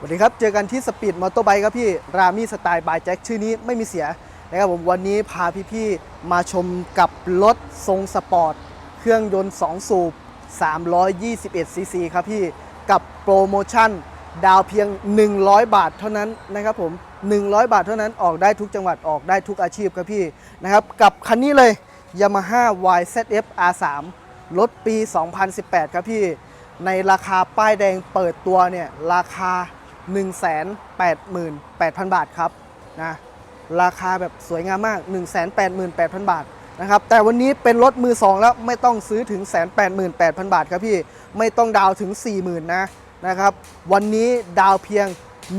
สวัสดีครับ เจอกันที่สปีดมอเตอร์ไบค์ครับพี่ รามี่สไตล์บายแจ็คชื่อนี้ไม่มีเสียนะครับผมวันนี้พาพี่ๆมาชมกับรถทรงสปอร์ต เครื่องยนต์ 2 สูบ 321 ซีซีครับพี่ กับโปรโมชั่น ดาวเพียง 100 บาทเท่านั้นนะครับผม 100 บาทเท่านั้นออกได้ทุกจังหวัดออกได้ทุกอาชีพครับพี่นะครับกับคันนี้เลย Yamaha YZF R3 รถปี 2018 ครับพี่ ในราคาป้ายแดงเปิดตัวเนี่ยราคา 188,000 บาทครับนะราคาแบบสวยงามมาก 188,000 บาทนะครับแต่วันนี้เป็นรถมือ 2 แล้วไม่ต้องซื้อถึง 188,000 บาทครับพี่ ไม่ต้องดาวถึง 40,000นะนะครับ วันนี้ดาวเพียง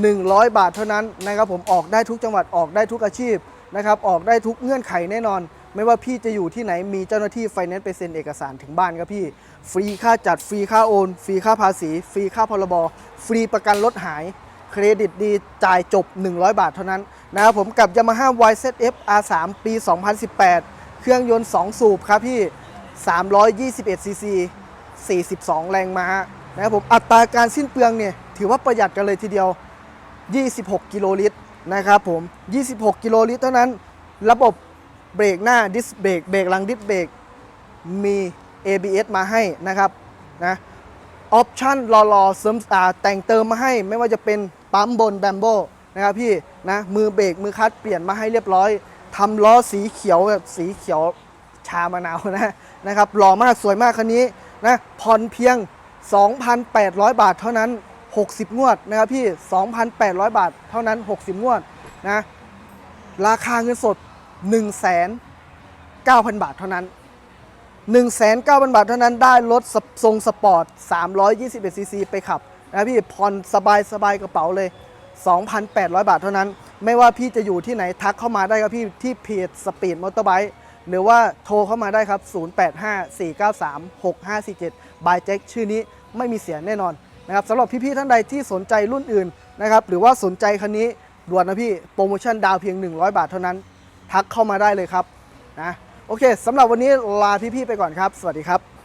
100 บาทเท่านั้นนะครับผมออกได้ทุกจังหวัดออกได้ทุกอาชีพนะครับออกได้ทุกเงื่อนไขแน่นอน ไม่ว่าพี่จะอยู่ที่ไหนมีเจ้าหน้าที่ไฟแนนซ์ไปเซ็นเอกสารถึงบ้านครับพี่ ฟรีค่าจัดฟรีค่าโอน ฟรีค่าภาษี ฟรีค่าพรบ ฟรีประกันรถหาย เครดิตดีจ่ายจบ 100 บาทเท่านั้นนะครับผมกับ Yamaha YZF R3 ปี 2018 เครื่องยนต์ 2 สูบครับพี่ 321 cc 42 แรงม้านะครับผมอัตราการสิ้นเปลืองเนี่ยถือว่าประหยัดกันเลยทีเดียว 26 กิโลลิตรนะครับผม 26 กิโลลิตรเท่านั้น ระบบเบรกหน้าดิสเบรกเบรกหลังดิสเบรกมี ABS มาให้นะครับนะ ออปชั่นรอๆเสริมแต่งเติมมาให้ไม่ว่าจะเป็นปั๊มบนแบมโบนะครับพี่นะมือเบรกมือคลัตช์เปลี่ยนมาให้เรียบร้อยทำล้อสีเขียวแบบสีเขียวชามะนาวนะนะครับหล่อมากสวยมากคันนี้นะผ่อนเพียง 2,800 บาทเท่านั้น 60 งวดนะครับพี่ 2,800 บาทเท่านั้น 60 งวดนะราคาเงินสด 1 9 0 0 0 บาทเท่านั้น 1 9 0 0 0 บาทเท่านั้นได้รถทรงสปอร์ต 321ซีซีไปขับนะพี่ผ่อนสบายสบายกระเป๋าเลย 2,800 บาทเท่านั้น ไม่ว่าพี่จะอยู่ที่ไหนทักเข้ามาได้ครับพี่ที่เพจสปีดมอเตอร์ไบค์หรือว่าโทรเข้ามาได้ครับ 0854936547 บายแจ็คชื่อนี้ไม่มีเสียแน่นอนนะครับสำหรับพี่ๆท่านใดที่สนใจรุ่นอื่นนะครับหรือว่าสนใจคันนี้ด่วนนะพี่โปรโมชั่นดาวเพียง 100 บาทเท่านั้น ทักเข้ามาได้เลยครับนะ โอเคสำหรับวันนี้ลาพี่ๆไปก่อนครับ สวัสดีครับ